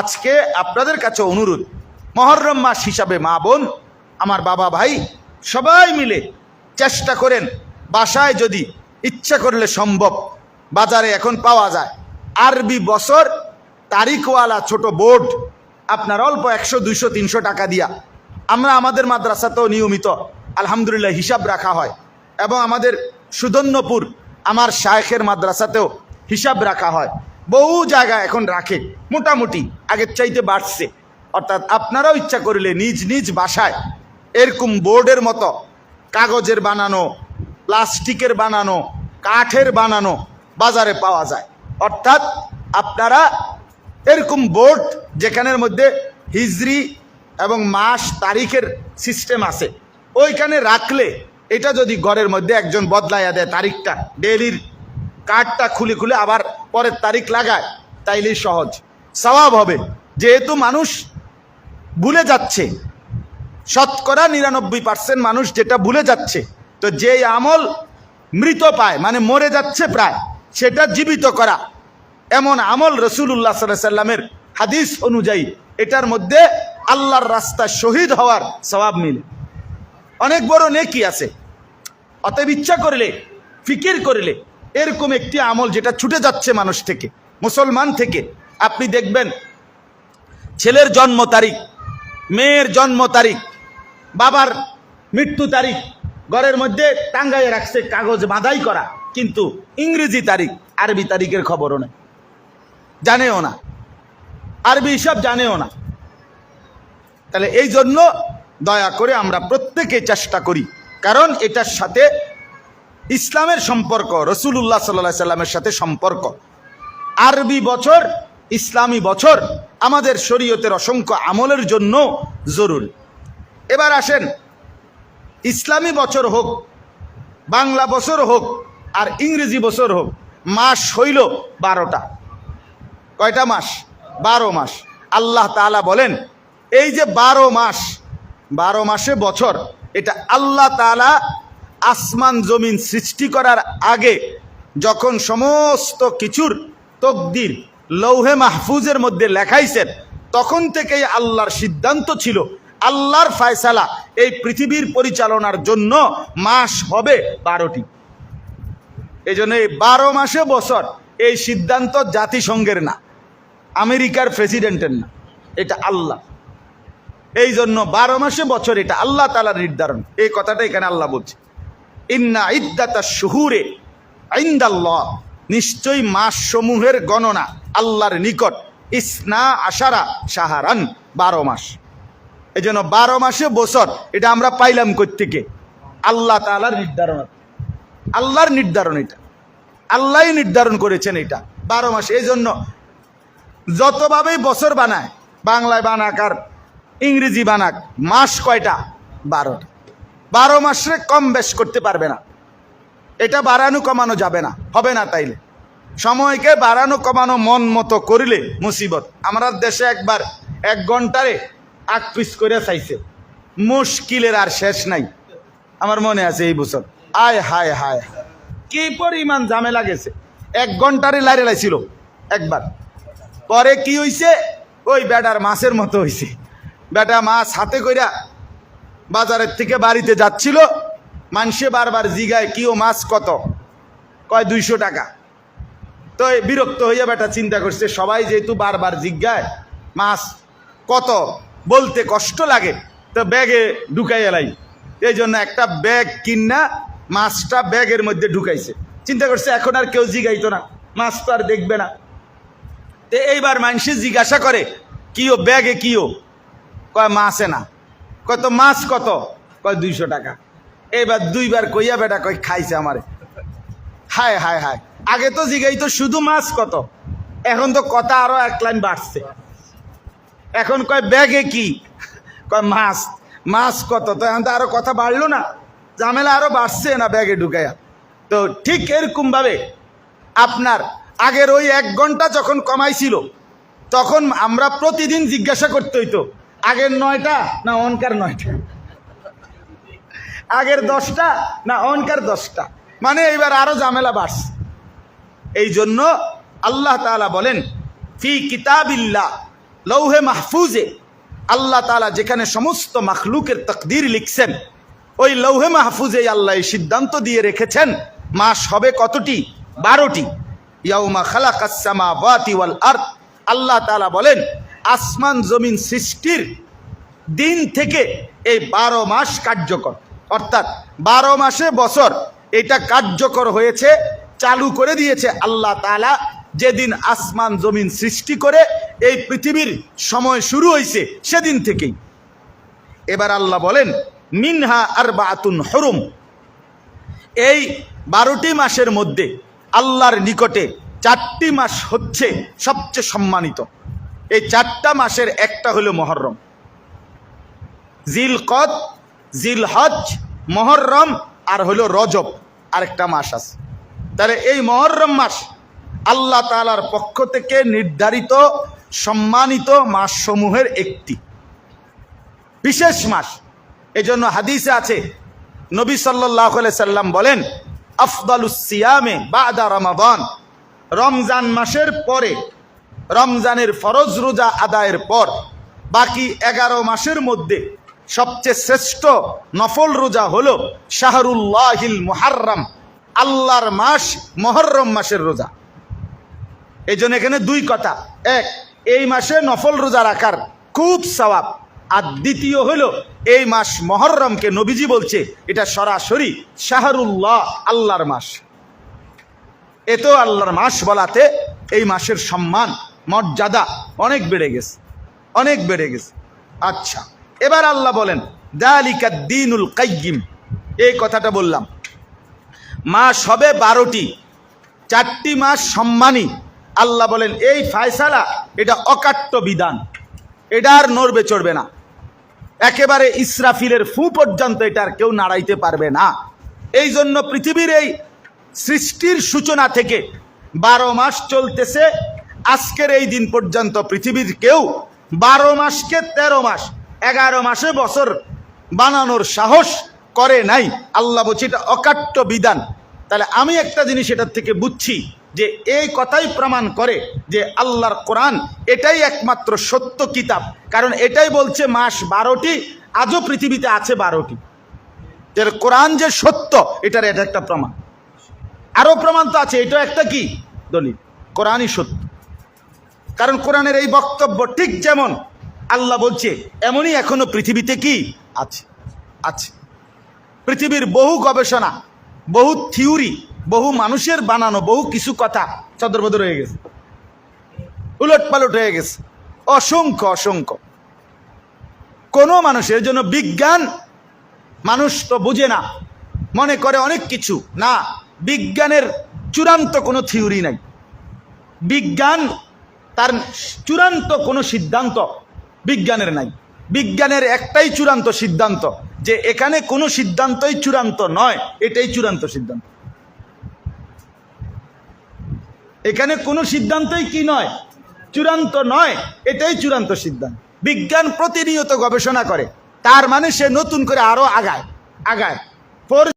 আজকে আপনাদের কাছে অনুরোধ। মহরম মাস হিসাবে মা বোন, আমার বাবা ভাই, সবাই মিলে চেষ্টা করেন, বাসায় যদি ইচ্ছা করলে সম্ভব, বাজারে এখন পাওয়া যায়। আরবি বছর, তারিখওয়ালা ছোট বোর্ড, আপনার অল্প একশো, দুইশো, তিনশো টাকা দিয়া। আমরা আমাদের মাদ্রাসাতেও নিয়মিত, আলহামদুলিল্লাহ, হিসাব রাখা হয়। এবং আমাদের সুদন্যপুর আমার শায়েখের মাদ্রাসাতেও হিসাব রাখা হয়। বহু জায়গা এখন রাখে, মোটামুটি, আগের চাইতে বাড়ছে। অর্থাৎ আপনারাও ইচ্ছা করলে নিজ নিজ বাসায় এরকম বোর্ডের মতো কাগজের বানানো, প্লাস্টিকের বানানো, কাঠের বানানো বাজারে পাওয়া যায়। অর্থাৎ আপনারা এরকম বোর্ড যেখানের মধ্যে হিজরি এবং মাস তারিখের সিস্টেম আছে, ওইখানে রাখলে এটা যদি ঘরের মধ্যে একজন বদলাইয়া দেয় তারিখটা, ডেলির কার্ডটা খুলে খুলে আবার পরের তারিখ লাগায়, তাইলেই সহজ। স্বভাব হবে। যেহেতু মানুষ ভুলে যাচ্ছে, শতকরা নিরানব্বই পার্সেন্ট মানুষ যেটা ভুলে যাচ্ছে, তো যে আমল মৃত পায় মানে মরে যাচ্ছে প্রায়, সেটা জীবিত করা। এমন আমল রসুল্লাহ সাল্লাহ সাল্লামের হাদিস অনুযায়ী এটার মধ্যে আল্লাহর রাস্তা শহীদ হওয়ার স্বভাব মিলে। অনেক বড় নেকি আছে। অতএব ইচ্ছা করলে, ফিকির করলে এরকম একটি আমল যেটা ছুটে যাচ্ছে মানুষ থেকে, মুসলমান থেকে। আপনি দেখবেন, ছেলের জন্ম তারিখ, মেয়ের জন্ম তারিখ, বাবার মৃত্যু তারিখ, ঘরের মধ্যে টাঙ্গাইয়ে রাখছে কাগজ বাঁধাই করা, কিন্তু ইংরেজি তারিখ, আরবি তারিখের খবরও নেই। জানেও না। আরবি সব জানেও না। তাহলে এই জন্য দয়া করে আমরা প্রত্যেকে চেষ্টা করি, কারণ এটার সাথে ইসলামের সম্পর্ক রসুল্লাহ সাল্লাহ সাল্লামের সাথে সম্পর্ক। আরবি বছর, ইসলামী বছর আমাদের শরীয়তের অসংখ্য আমলের জন্য জরুরি। এবার আসেন, ইসলামী বছর হোক, বাংলা বছর হোক, আর ইংরেজি বছর হোক, মাস হইল বারোটা। কয়টা মাস? বারো মাস। আল্লাহ তাআলা বলেন, এই যে বারো মাস, বারো মাসে বছর, এটা আল্লাহ তাআলা আসমান জমিন সৃষ্টি করার আগে যখন সমস্ত কিছুর তকদির লৌহে মাহফুজের মধ্যে লেখাইছেন, তখন থেকেই আল্লাহর সিদ্ধান্ত ছিল, আল্লাহর ফায়সালা এই পৃথিবীর পরিচালনার জন্য মাস হবে বারোটি। এই জন্য এই বারো মাসে বছর এই সিদ্ধান্ত জাতিসংঘের না, আমেরিকার প্রেসিডেন্টের না, এটা আল্লাহ। এই জন্য বারো মাসে বছর এটা আল্লাহ তালার নির্ধারণ। এই কথাটা এখানে আল্লাহ বলছে। ইন্না ইদ্দাতা শুহুরে আইন্দাল্লাহ নিশ্চয়ই মাস সমূহের গণনা আল্লাহর নিকট। ইসনা আশারা সাহারান বারো মাস। এই জন্য বারো মাসে বছর, এটা আমরা পাইলাম থেকে আল্লাহ তালার নির্ধারণ। আল্লাহর নির্ধারণ এটা। আল্লাহ নির্ধারণ করেছেন এটা, বারো মাস। এই জন্য যতভাবেই বছর বানায়, বাংলায় বানাক আর ইংরেজি বানাক, মাস কয়টা? বারোটা। বারো মাসে কম বেশ করতে পারবে না। এটা বাড়ানো কমানো যাবে না, হবে না তাইলে। সময়কে বাড়ানো কমানো মন মতো করিলে মুসিবত। আমরা দেশে একবার এক ঘন্টারে আগ পিস করে চাইছে। মুশকিলের আর শেষ নাই। আমার মনে আছে এই বছর। আয়, হায় হায়। কি পরিমাণ ঝামেলা গেছে। এক ঘন্টারে লাইরে লাইছিল, একবার। পরে কি হইছে? ওই বেটার মাছের মতো হইছে। বেটা মাছ হাতে কইরা বাজারের থেকে বাড়িতে যাচ্ছিল মানুষে বারবার জিগায় কি ও মাছ কত? কয়, দুইশো টাকা। তো বিরক্ত হইয়া বেটা চিন্তা করছে, সবাই যেহেতু বারবার জিজ্ঞায়, মাছ কত? বলতে কষ্ট লাগে, তো ব্যাগে ঢুকাই এলাই এই জন্য একটা ব্যাগ কিনা, মাছটা ব্যাগের মধ্যে ঢুকাইছে। চিন্তা করছে, এখন আর কেউ জিগাইতো না, মাছ তো আর দেখবে না। তো এইবার মানুষে জিজ্ঞাসা করে, কিও ব্যাগে কিও? কয়, মাছে না। কত মাছ কত? কয় দুইশো টাকা। এবার দুইবার কইয়া বেটা কই খাইছে আমারে। হায় হায় হায়। আগে তো জিগাই তো শুধু মাছ কত। এখন তো কথা আরও এক লাইন বাড়ছে। এখন কয় ব্যাগে কি? কয় মাছ। মাছ কত? তো এখন তো আরও কথা বাড়লো না। ঝামেলা আরও বাড়ছে না ব্যাগে ঢুকাইয়া। তো ঠিক এরকম ভাবে আপনার আগের ওই এক ঘণ্টা যখন কমাইছিল, তখন আমরা প্রতিদিন জিজ্ঞাসা করতে হইতো আগের নয়টা না অনকার নয়টা? আগের দশটা না অনকার দশটা? মানে এইবার আরও ঝামেলা বাড়ছে। এই জন্য আল্লাহ তাআলা বলেন, ফি কিতাবিল্লাহ লৌহে মাহফুজে। আল্লাহ তালা যেখানে সমস্ত মাখলুকের তকদির লিখছেন, ওই লৌহে মাহফুজে আল্লাহ এই সিদ্ধান্ত দিয়ে রেখেছেন, মাস হবে কতটি? বারোটি। ইয়াউমা খালাকাসমা ওয়াতি ওয়াল আর্থ আল্লাহ তালা বলেন আসমান জমিন সৃষ্টির দিন থেকে এই বারো মাস কার্যকর। অর্থাৎ বারো মাসে বছর এটা কার্যকর হয়েছে, চালু করে দিয়েছে আল্লাহ তালা যেদিন আসমান জমিন সৃষ্টি করে এই পৃথিবীর সময় শুরু হয়েছে সেদিন থেকেই। এবার আল্লাহ বলেন, মিনহা আর বাতুন হরুম। এই বারোটি মাসের মধ্যে আল্লাহর নিকটে চারটি মাস হচ্ছে সবচেয়ে সম্মানিত। এই চারটা মাসের একটা হলো মহরম। জিল কদ জিল হজ মহরম আর হলো রজব আরেকটা মাস আছে। তাহলে এই মহরম মাস আল্লাহ তালার পক্ষ থেকে নির্ধারিত, সম্মানিত মাসসমূহের একটি। বিশেষ মাস এই জন্য হাদিসে আছে, নবী সাল্লাহ সাল্লাম বলেন আফদালুসিয়ামে বাদা রমাদান। রমজান মাসের পরে রমজানের ফরজ রোজা আদায়ের পর বাকি এগারো মাসের মধ্যে সবচেয়ে শ্রেষ্ঠ নফল রোজা হলো শাহরুল্লাহিল মুহাররম, আল্লাহর মাস, মহরম মাসের রোজা। এই জন্য এখানে দুই কথা। এক, এই মাসে নফল রোজা রাখার খুব সওয়াব। আর দ্বিতীয় হল, এই মাস মহরমকে নবীজি বলছে, এটা সরাসরি শাহরুল্লাহ, আল্লাহর মাস। এতেও আল্লাহর মাস বলাতে এই মাসের সম্মান। মর্যাদা অনেক বেড়ে গেছে, অনেক বেড়ে গেছে। আচ্ছা এবার আল্লাহ বলেন, দালিকা দিনুল কাইয়িম এই কথাটা বললাম। মাস হবে বারোটি, চারটি মাস সম্মানী। আল্লাহ বলেন, এই ফায়সালা, এটা অকাট্য বিধান। এটা আর নড়বে চড়বে না। একেবারে ইসরাফিলের ফু পর্যন্ত এটা আর কেউ নাড়াইতে পারবে না। এই জন্য পৃথিবীর এই সৃষ্টির সূচনা থেকে বারো মাস চলতেছে আজকের এই দিন পর্যন্ত পৃথিবীর কেউ বারো মাসকে তেরো মাস, এগারো মাসে বছর বানানোর সাহস করে নাই। আল্লাহ বলছি, এটা অকাট্য বিধান। তাহলে আমি একটা জিনিস এটার থেকে বুঝছি যে এই কথাই প্রমাণ করে যে আল্লাহর কোরআন এটাই একমাত্র সত্য কিতাব। কারণ এটাই বলছে মাস বারোটি, আজও পৃথিবীতে আছে বারোটি। এর কোরআন যে সত্য, এটার এটা একটা প্রমাণ। আরও প্রমাণ তো আছে এটা একটা কি? দলিল। কোরআনই সত্য। কারণ কোরআনের এই বক্তব্য ঠিক যেমন আল্লাহ বলছে, এমনই এখনও পৃথিবীতে কি? আছে আছে। পৃথিবীর বহু গবেষণা, বহু থিওরি, বহু মানুষের বানানো বহু কিছু কথা চদরবদর হয়ে গেছে। উলট পালট হয়ে গেছে। অসংখ্য অসংখ্য। কোনো মানুষের জন্য বিজ্ঞান, মানুষ তো বুঝে না, মনে করে অনেক কিছু। না, বিজ্ঞানের চূড়ান্ত কোনো থিওরি নাই। বিজ্ঞান তার চূড়ান্ত কোনো সিদ্ধান্ত বিজ্ঞানের নাই। বিজ্ঞানের একটাই চূড়ান্ত সিদ্ধান্ত, যে এখানে কোনো সিদ্ধান্তই চূড়ান্ত নয়, এটাই চূড়ান্ত সিদ্ধান্ত। এখানে কোনো সিদ্ধান্তই কি নয়? চূড়ান্ত নয়, এটাই চূড়ান্ত সিদ্ধান্ত। বিজ্ঞান প্রতিনিয়ত গবেষণা করে, তার মানে সে নতুন করে আরও আগায় আগায়।